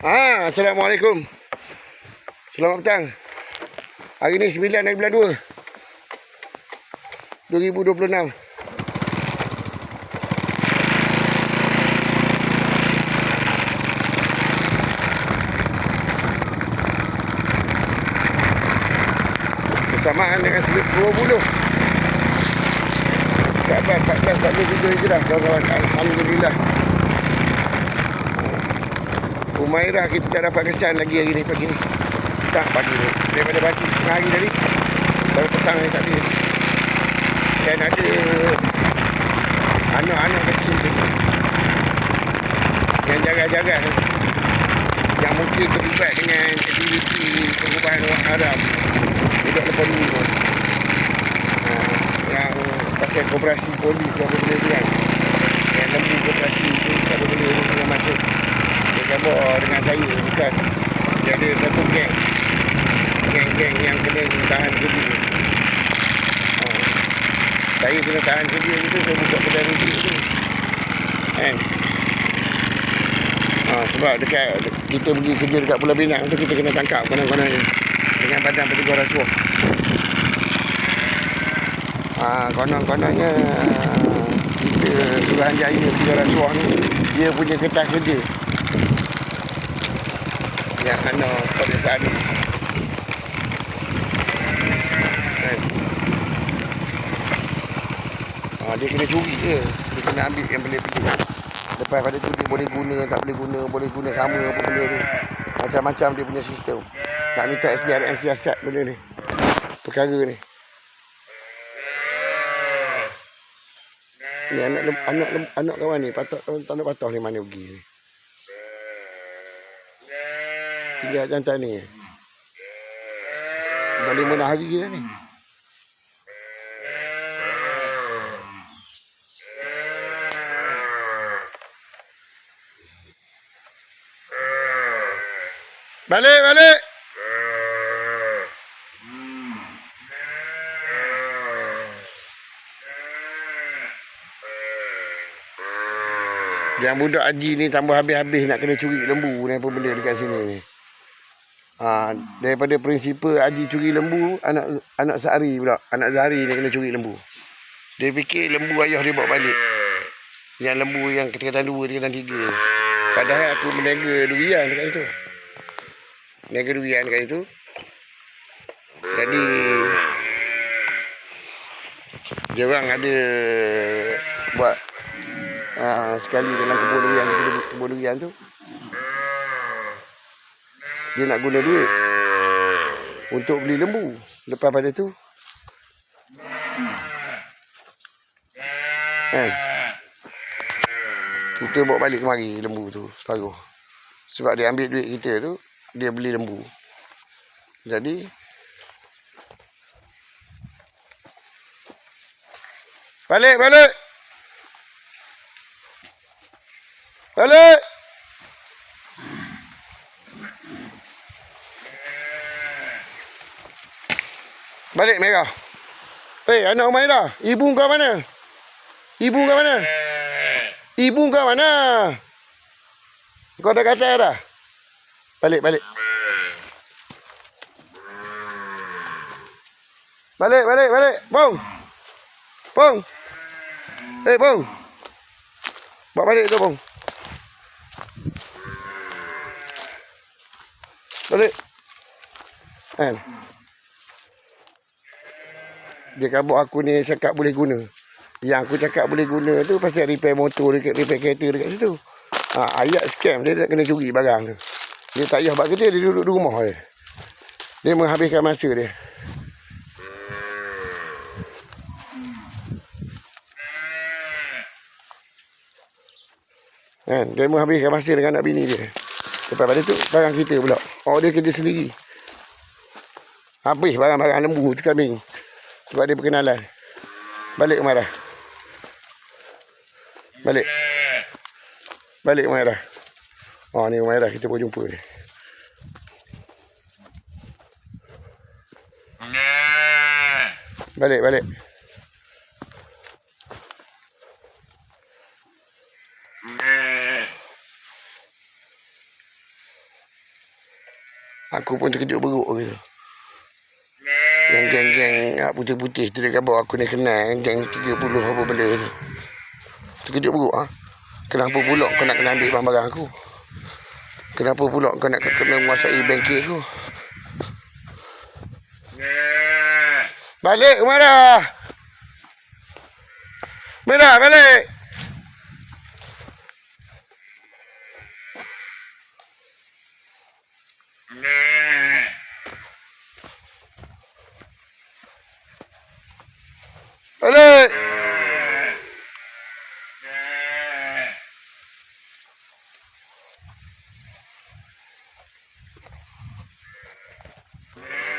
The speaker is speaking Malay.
Ah, Assalamualaikum. Selamat petang. Hari ni 9 hari bulan 2. 2026. Bersamaan dengan 20. Tak apa, 14, 47 hijrah kawan-kawan. Alhamdulillah. Umairah kita tak dapat kesan lagi hari ni pagi ni. Tak pagi ni. Daripada pagi setengah hari tadi. Baru petang ni tadi. Dan ada anak-anak kecil tu. Yang jaga-jaga. Yang mungkin terlibat dengan aktiviti perubahan orang haram. Tidak lepas dulu pun. Ha, yang pakai koperasi polis benda tu kan. Yang lembu koperasi tu tak ada benda tu dengan masuk dia gambar dengan saya bukan? Dia ada satu geng geng-geng yang kena tahan kerja ha. saya kena tahan kerja gitu saya buka kedai roti tu kan? Ha, sebab dekat kita pergi kerja dekat Pulau Pinang tu kita kena tangkap konon-konon ni. Dengan badan petugas rasuah ha, konon-kononnya kita Suruhanjaya petugas rasuah ni. Dia punya kertas kerja yang ana pemeriksaan ni. Kan? Ha, dia kena curi je. Dia kena ambil yang boleh pergi. Lepas pada tu dia boleh guna, tak boleh guna, boleh guna sama apa benda tu. Macam-macam dia punya sistem. Nak minta SPRM siasat benda ni. Perkara ni. Ni anak anak anak kawan ni patut tak nak patah ni mana pergi ni. Tinggal jantan ni. Dah lima enam hari dah ni. Balik, balik. Yang budak haji ni tambah habis-habis nak kena curi lembu ni apa benda dekat sini ni. Ha, daripada prinsipal Haji curi lembu, anak anak Sari pula, anak Zari ni kena curi lembu. Dia fikir lembu ayah dia bawa balik. Yang lembu yang ketingkatan dua, ketingkatan tiga. Padahal aku meniaga durian dekat situ. Meniaga durian dekat situ. Jadi, dia orang ada buat uh, sekali dalam kebun durian, kebun durian tu dia nak guna duit untuk beli lembu. Lepas pada tu kan kita bawa balik kemari lembu tu separuh. Sebab dia ambil duit kita tu, dia beli lembu. Jadi Balik, balik. Balik. Balik merah. Hei, anak Umairah. Ibu kau mana? Ibu kau mana? Ibu kau mana? Kau dah kata dah? Balik, balik. Balik, balik, balik. Bong. Bong. Hei, bong. Bawa balik tu, bong. Balik. Kan? Dia kabut aku ni cakap boleh guna. Yang aku cakap boleh guna tu pasal repair motor dekat repair kereta dekat situ. Ha, ayat scam dia nak kena curi barang tu. Dia tak payah buat kerja, dia duduk di rumah je. Dia menghabiskan masa dia. Kan? Dia menghabiskan masa dengan anak bini dia. Lepas pada tu, barang kita pula. Oh, dia kerja sendiri. Habis barang-barang lembu tu kambing. Sebab dia perkenalan. Balik Umairah. Balik. Balik Umairah. Oh ni Umairah kita pun jumpa ni. Balik, balik. Aku pun terkejut beruk gitu. Yang geng-geng putih-putih tu dekat bawah aku ni kenal geng 30 apa benda tu. Terkejut beruk ah. Kenapa pula kau nak kena ambil barang-barang aku? Kenapa pula kau nak kena menguasai bengkel aku? Balik ke mana? Mana? Balik! Good.